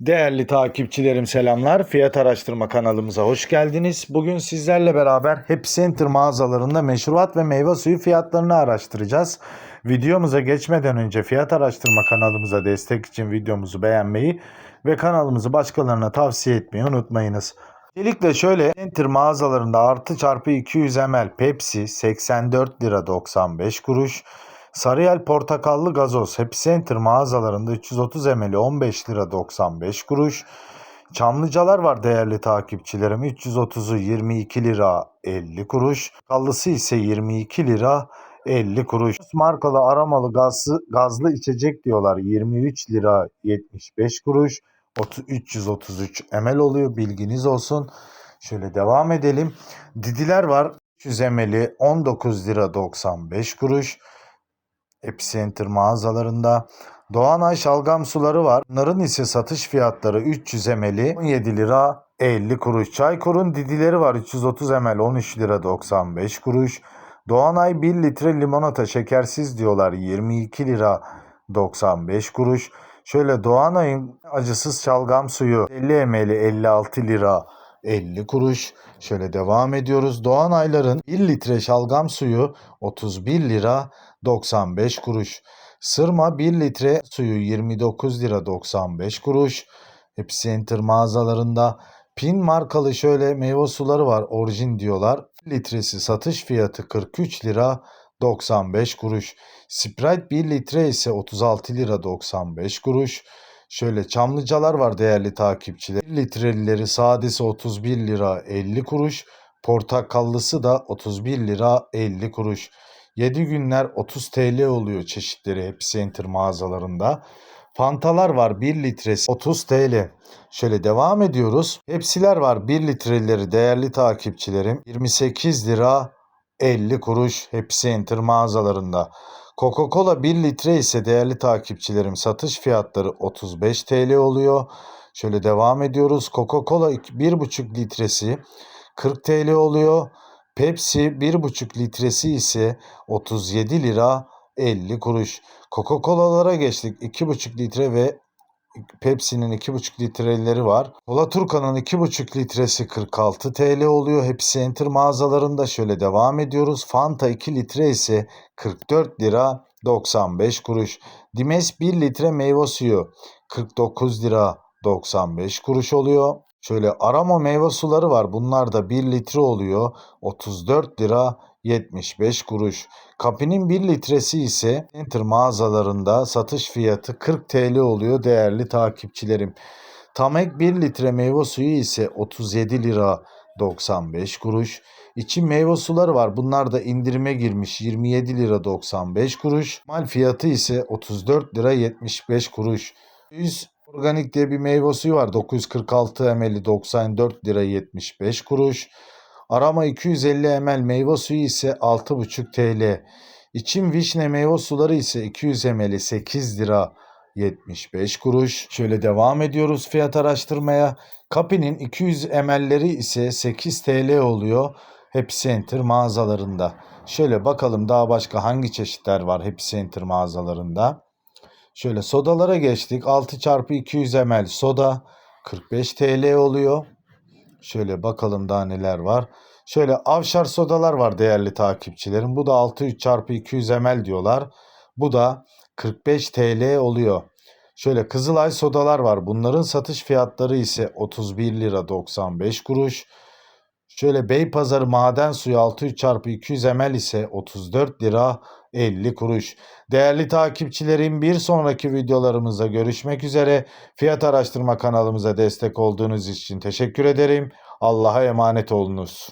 Değerli takipçilerim selamlar. Fiyat araştırma kanalımıza hoş geldiniz. Bugün sizlerle beraber Happy Center mağazalarında meşrubat ve meyve suyu fiyatlarını araştıracağız. Videomuza geçmeden önce fiyat araştırma kanalımıza destek için videomuzu beğenmeyi ve kanalımızı başkalarına tavsiye etmeyi unutmayınız. Öncelikle şöyle Center mağazalarında artı çarpı 200 ml Pepsi 84 lira 95 kuruş. Sarıyel portakallı gazoz Happy Center mağazalarında 330 ml 15 lira 95 kuruş. Çamlıcalar var değerli takipçilerim. 330'u 22 lira 50 kuruş. Kallısı ise 22 lira 50 kuruş. Markalı aromalı gazlı, gazlı içecek diyorlar 23 lira 75 kuruş. 30 333 ml oluyor bilginiz olsun. Şöyle devam edelim. Didiler var 300 ml'i 19 lira 95 kuruş. Epicenter mağazalarında. Doğanay şalgam suları var. Bunların ise satış fiyatları 300 ml'i 17 lira 50 kuruş. Çaykur'un didileri var 330 ml 13 lira 95 kuruş. Doğanay 1 litre limonata şekersiz diyorlar 22 lira 95 kuruş. Şöyle Doğanay'ın acısız şalgam suyu 50 ml 56 lira 50 kuruş. Şöyle devam ediyoruz. Doğanayların 1 litre şalgam suyu 31 lira 95 kuruş. Sırma 1 litre suyu 29 lira 95 kuruş. Epicenter mağazalarında Pin markalı şöyle meyve suları var. Orijin diyorlar. 1 litresi satış fiyatı 43 lira 95 kuruş. Sprite 1 litre ise 36 lira 95 kuruş. Şöyle çamlıcalar var değerli takipçiler. 1 litrelileri sadesi 31 lira 50 kuruş. Portakallısı da 31 lira 50 kuruş. 7 günler 30 TL oluyor çeşitleri Epicenter mağazalarında. Fantalar var 1 litresi 30 TL. Şöyle devam ediyoruz. Hepsiler var 1 litreleri değerli takipçilerim. 28 lira 50 kuruş Epicenter mağazalarında. Coca-Cola 1 litre ise değerli takipçilerim satış fiyatları 35 TL oluyor. Şöyle devam ediyoruz. Coca-Cola 1,5 litresi 40 TL oluyor. Pepsi 1,5 litresi ise 37 lira 50 kuruş. Coca-Cola'lara geçtik. 2,5 litre ve Pepsi'nin 2,5 litreleri var. Kola Turkan'ın 2,5 litresi 46 TL oluyor. Hepsi Enter mağazalarında şöyle devam ediyoruz. Fanta 2 litre ise 44 lira 95 kuruş. Dimes 1 litre meyve suyu 49 lira 95 kuruş oluyor. Şöyle arama meyve suları var. Bunlar da 1 litre oluyor. 34 lira 75 kuruş. Kapinin 1 litresi ise Enter mağazalarında satış fiyatı 40 TL oluyor değerli takipçilerim. Tamek 1 litre meyve suyu ise 37 lira 95 kuruş. İçin meyve suları var. Bunlar da indirime girmiş 27 lira 95 kuruş. Mal fiyatı ise 34 lira 75 kuruş. 100 Organik diye bir meyve suyu var. 946 ml 94 lira 75 kuruş. Arama 250 ml meyve suyu ise 6,5 TL. İçim vişne meyve suları ise 200 ml 8 lira 75 kuruş. Şöyle devam ediyoruz fiyat araştırmaya. Kapi'nin 200 ml'leri ise 8 TL oluyor. Happy Center mağazalarında. Şöyle bakalım daha başka hangi çeşitler var Happy Center mağazalarında. Şöyle sodalara geçtik. 6 çarpı 200 ml soda 45 TL oluyor. Şöyle bakalım daha neler var. Şöyle avşar sodalar var değerli takipçilerim. Bu da 6 çarpı 200 ml diyorlar. Bu da 45 TL oluyor. Şöyle Kızılay sodalar var. Bunların satış fiyatları ise 31 lira 95 kuruş. Şöyle Beypazarı maden suyu 600 çarpı 200 ml ise 34 lira 50 kuruş. Değerli takipçilerim bir sonraki videolarımızda görüşmek üzere. Fiyat araştırma kanalımıza destek olduğunuz için teşekkür ederim. Allah'a emanet olunuz.